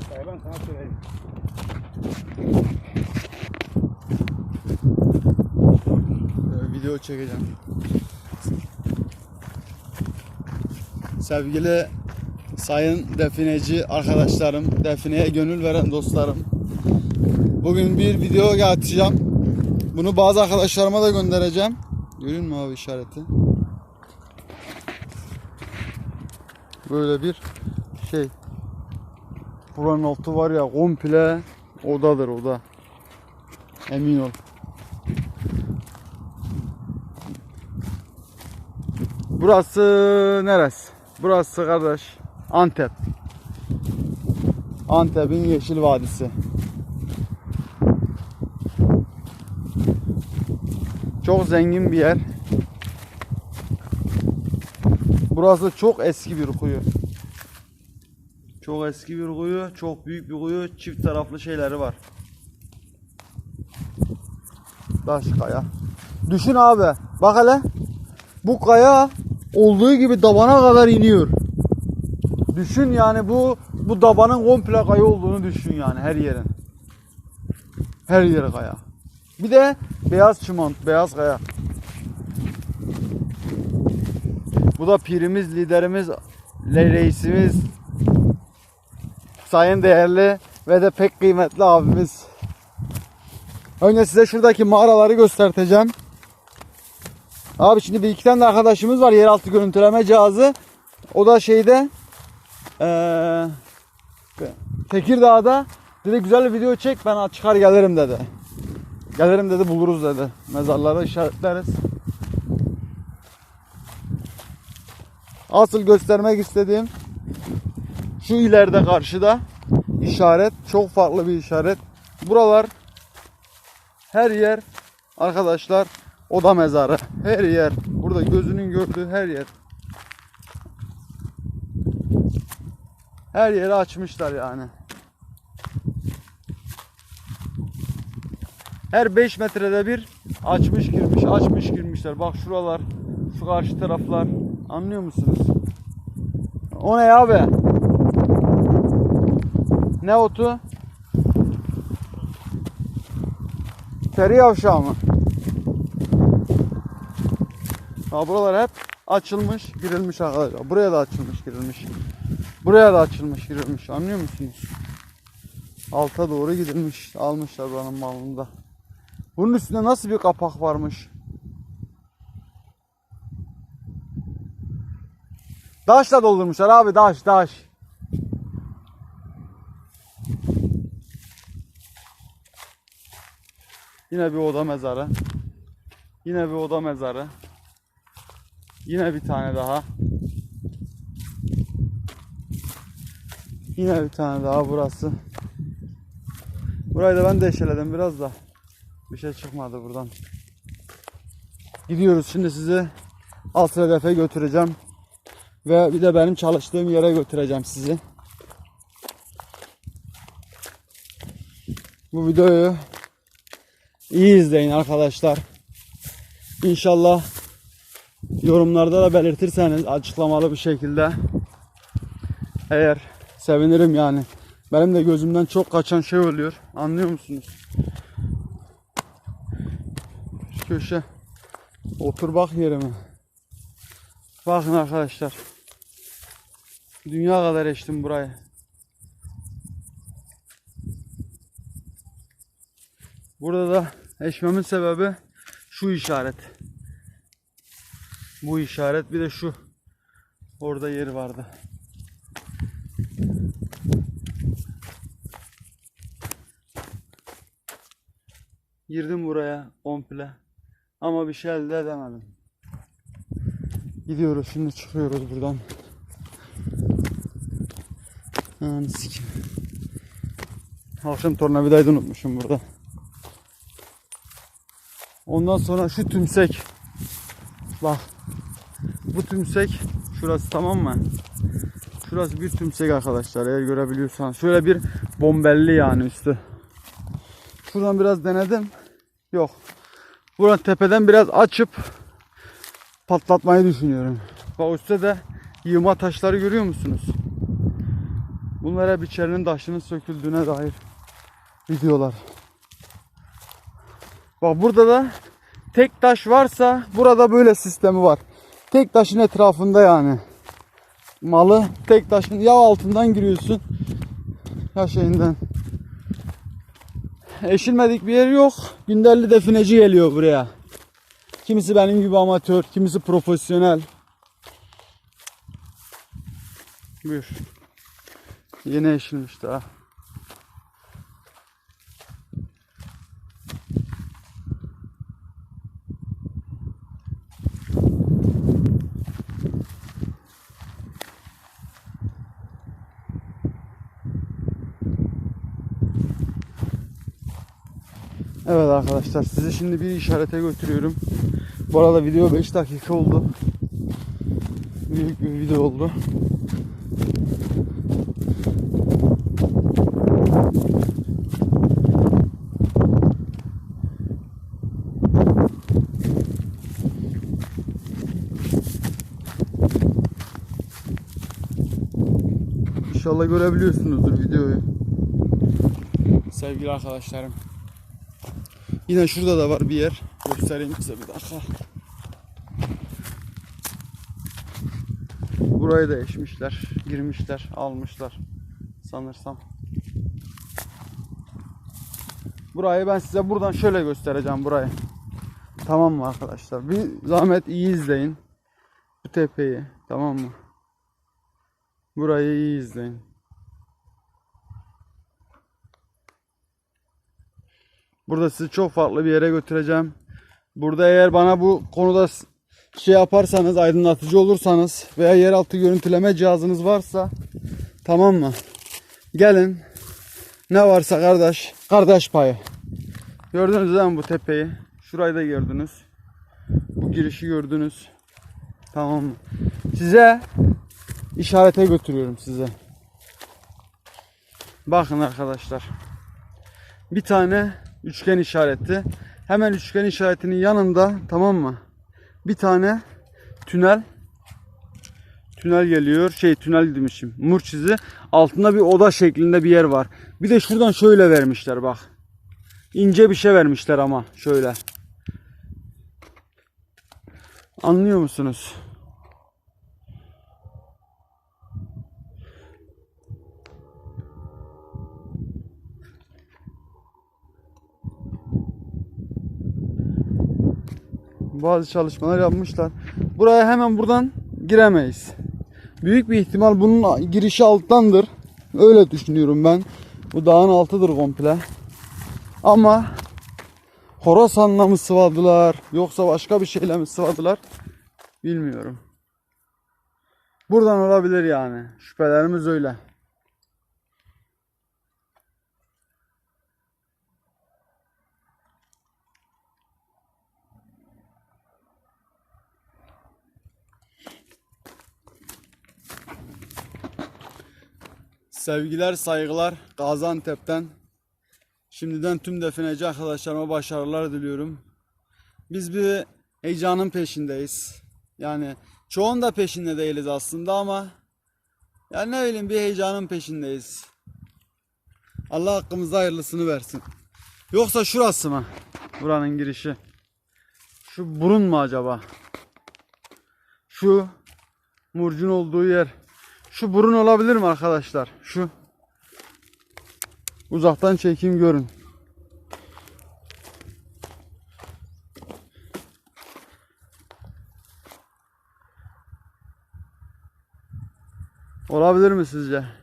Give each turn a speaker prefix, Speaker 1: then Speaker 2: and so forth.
Speaker 1: dakika ben sana söyleyeyim.
Speaker 2: Video çekeceğim. Sevgili sayın defineci arkadaşlarım, defineye gönül veren dostlarım. Bugün bir video atacağım. Bunu bazı arkadaşlarıma da göndereceğim. Görün mü abi işareti? Böyle bir şey. Buranın altı var ya komple odadır oda. Emin ol. Burası neresi? Burası kardeş Antep. Antep'in Yeşil Vadisi. Çok zengin bir yer. Burası çok eski bir kuyu. Çok eski bir kuyu, çok büyük bir kuyu, çift taraflı şeyleri var. Taş kaya. Düşün abi, bak hele. Bu kaya olduğu gibi dabana kadar iniyor. Düşün yani bu bu dabanın komple kaya olduğunu düşün yani her yerin. Her yeri kaya. Bir de beyaz çimant, beyaz kaya. Bu da pirimiz, liderimiz, reisimiz, sayın değerli ve de pek kıymetli abimiz. Önce size şuradaki mağaraları göstereceğim. Abi şimdi bir iki tane de arkadaşımız var yeraltı görüntüleme cihazı. O da şeyde eee Tekirdağ'da dedi güzel bir video çek ben çıkar gelirim dedi. Gelirim dedi buluruz dedi. Mezarları işaretleriz. Asıl göstermek istediğim şu ileride karşıda işaret çok farklı bir işaret. Buralar her yer arkadaşlar oda mezarı. Her yer. Burada gözünün gördüğü her yer. Her yeri açmışlar yani. Her 5 metrede bir açmış girmiş, açmış girmişler. Bak şuralar, şu karşı taraflar. Anlıyor musunuz? O ne abi? Ne otu? Teri yavşağı mı? Ha buralar hep açılmış, girilmiş arkadaşlar. Buraya da açılmış, girilmiş. Buraya da açılmış, girilmiş. Anlıyor musunuz? Alta doğru gidilmiş. Almışlar buranın malında. Bunun üstünde nasıl bir kapak varmış? Daşla doldurmuşlar abi daş daş. Yine bir oda mezarı. Yine bir oda mezarı. Yine bir tane daha. Yine bir tane daha burası. Burayı da ben de eşeledim biraz da. Bir şey çıkmadı buradan. Gidiyoruz şimdi sizi alt hedefe götüreceğim. Ve bir de benim çalıştığım yere götüreceğim sizi. Bu videoyu iyi izleyin arkadaşlar. İnşallah yorumlarda da belirtirseniz açıklamalı bir şekilde eğer sevinirim yani. Benim de gözümden çok kaçan şey oluyor. Anlıyor musunuz? Şu köşe otur bak yerime. Bakın arkadaşlar. Dünya kadar eştim burayı. Burada da eşmemin sebebi şu işaret. Bu işaret bir de şu. Orada yeri vardı. Girdim buraya komple. Ama bir şey elde edemedim. Gidiyoruz şimdi çıkıyoruz buradan. Anı sikim. Akşam tornavidayı da unutmuşum burada. Ondan sonra şu tümsek. Bak. Bu tümsek şurası tamam mı? Şurası bir tümsek arkadaşlar eğer görebiliyorsan. Şöyle bir bombelli yani üstü. Şuradan biraz denedim. Yok. Buradan tepeden biraz açıp patlatmayı düşünüyorum. Bak üstte de yığma taşları görüyor musunuz? Bunlar hep içerinin taşının söküldüğüne dair videolar. Bak burada da tek taş varsa burada böyle sistemi var. Tek taşın etrafında yani. Malı tek taşın ya altından giriyorsun ya şeyinden. Eşilmedik bir yer yok. Günderli defineci geliyor buraya. Kimisi benim gibi amatör, kimisi profesyonel. Buyur. Yine eşilmiş daha. Evet arkadaşlar sizi şimdi bir işarete götürüyorum. Bu arada video 5 dakika oldu. Büyük bir video oldu. İnşallah görebiliyorsunuzdur videoyu. Sevgili arkadaşlarım. Yine şurada da var bir yer. Göstereyim size bir dakika. Burayı da eşmişler, girmişler, almışlar sanırsam. Burayı ben size buradan şöyle göstereceğim burayı. Tamam mı arkadaşlar? Bir zahmet iyi izleyin. Bu tepeyi, tamam mı? Burayı iyi izleyin. Burada sizi çok farklı bir yere götüreceğim. Burada eğer bana bu konuda şey yaparsanız, aydınlatıcı olursanız veya yeraltı görüntüleme cihazınız varsa tamam mı? Gelin. Ne varsa kardeş, kardeş payı. Gördünüz değil mi bu tepeyi? Şurayı da gördünüz. Bu girişi gördünüz. Tamam mı? Size işarete götürüyorum size. Bakın arkadaşlar. Bir tane üçgen işareti. Hemen üçgen işaretinin yanında tamam mı? Bir tane tünel tünel geliyor. Şey tünel demişim. Murç izi. Altında bir oda şeklinde bir yer var. Bir de şuradan şöyle vermişler bak. İnce bir şey vermişler ama şöyle. Anlıyor musunuz? Bazı çalışmalar yapmışlar. Buraya hemen buradan giremeyiz. Büyük bir ihtimal bunun girişi alttandır. Öyle düşünüyorum ben. Bu dağın altıdır komple. Ama Horasan'la mı sıvadılar yoksa başka bir şeyle mi sıvadılar bilmiyorum. Buradan olabilir yani. Şüphelerimiz öyle. Sevgiler, saygılar Gaziantep'ten. Şimdiden tüm defineci arkadaşlarıma başarılar diliyorum. Biz bir heyecanın peşindeyiz. Yani çoğun da peşinde değiliz aslında ama yani ne bileyim bir heyecanın peşindeyiz. Allah hakkımızda hayırlısını versin. Yoksa şurası mı? Buranın girişi. Şu burun mu acaba? Şu murcun olduğu yer. Şu burun olabilir mi arkadaşlar? Şu. Uzaktan çekeyim görün. Olabilir mi sizce?